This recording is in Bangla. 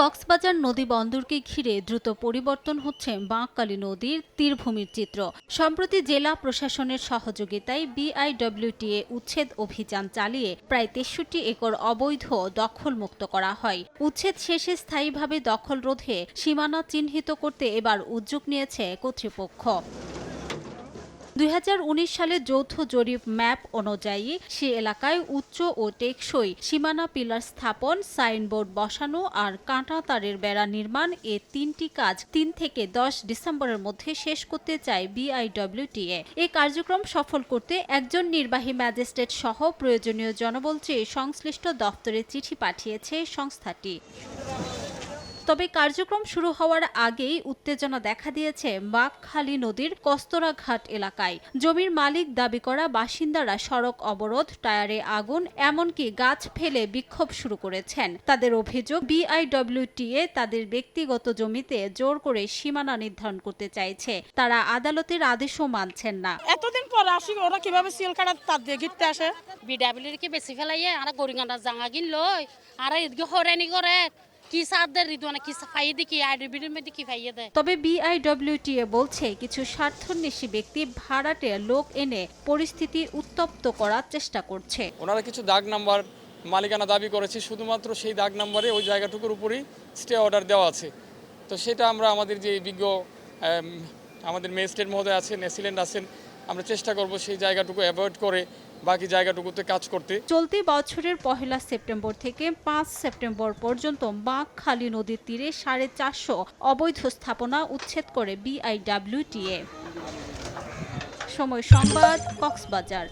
কক্সবাজার নদী বন্দরকে ঘিরে দ্রুত পরিবর্তন হচ্ছে বাঁকখালী নদীর তীরভূমির চিত্র। সম্প্রতি জেলা প্রশাসনের সহযোগিতায় বিআইডব্লিউটিএ উচ্ছেদ অভিযান চালিয়ে প্রায় তেষট্টি একর অবৈধ দখলমুক্ত করা হয়। উচ্ছেদ শেষে স্থায়ীভাবে দখল রোধে সীমানা চিহ্নিত করতে এবার উদ্যোগ নিয়েছে কর্তৃপক্ষ। দুই হাজার উনিশ সালে যৌথ জরিপ ম্যাপ অনুযায়ী সে এলাকায় উচ্চ ও টেকসই সীমানা পিলার স্থাপন, সাইনবোর্ড বসানো আর কাঁটা তারের বেড়া নির্মাণ এ তিনটি কাজ তিন থেকে দশ ডিসেম্বরের মধ্যে শেষ করতে চায় বিআইডব্লিউটিএ। এই কার্যক্রম সফল করতে একজন নির্বাহী ম্যাজিস্ট্রেট সহ প্রয়োজনীয় জনবল চেয়ে সংশ্লিষ্ট দপ্তরে চিঠি পাঠিয়েছে সংস্থাটি। তবে কার্যক্রম শুরু হওয়ার আগেই উত্তেজনা দেখা দিয়েছে বাঘখালী নদীর কস্তরাঘাট এলাকায়। জমির মালিক দাবি করা বাসিন্দারা সড়ক অবরোধ টায়ারে আগুন এমনকি গাছ ফেলে বিক্ষোভ শুরু করেছেন। তাদের অভিযোগ বিআইডব্লিউটিএ তাদের ব্যক্তিগত জমিতে জোর করে সীমানা নির্ধারণ করতে চাইছে। তারা আদালতের আদেশও মানছেন না। এতদিন পর আসি ওরা কীভাবে সিল কাটা তার দিয়ে ঘিরতে আসে? বিডাবিলির কি বেশি ফেলাইয়ে আর গরিঙাটা জাঙা কিন লই আর এদিকে হরেনি করে। তবে বিআইডব্লিউটিএ বলছে কিছু স্বার্থন্বেষী ব্যক্তি ভাড়াটে লোক এনে পরিস্থিতি উত্তপ্ত করার চেষ্টা করছে। ওনারা কিছু দাগ নাম্বার মালিকানা দাবি করেছে শুধুমাত্র সেই দাগ নাম্বারে ওই জায়গাটুকুর উপরই স্টে অর্ডার দেওয়া আছে। তো সেটা আমরা আমাদের যে বিজ্ঞ আমাদের ম্যাজিস্ট্রেট মহোদয় আছেন এসিলেন্ট আছেন আমরা চেষ্টা করব সেই জায়গাটুকু অ্যাভয়েড করে বাকি জায়গাটুকুতে কাজ করতে। চলতি বছরের পহেলা সেপ্টেম্বর থেকে পাঁচ সেপ্টেম্বর পর্যন্ত বাঁকখালী নদীর তীরে সাড়ে চারশো অবৈধ স্থাপনা উচ্ছেদ করে বিআইডাব্লিউটিএ। সময় সংবাদ, কক্সবাজার।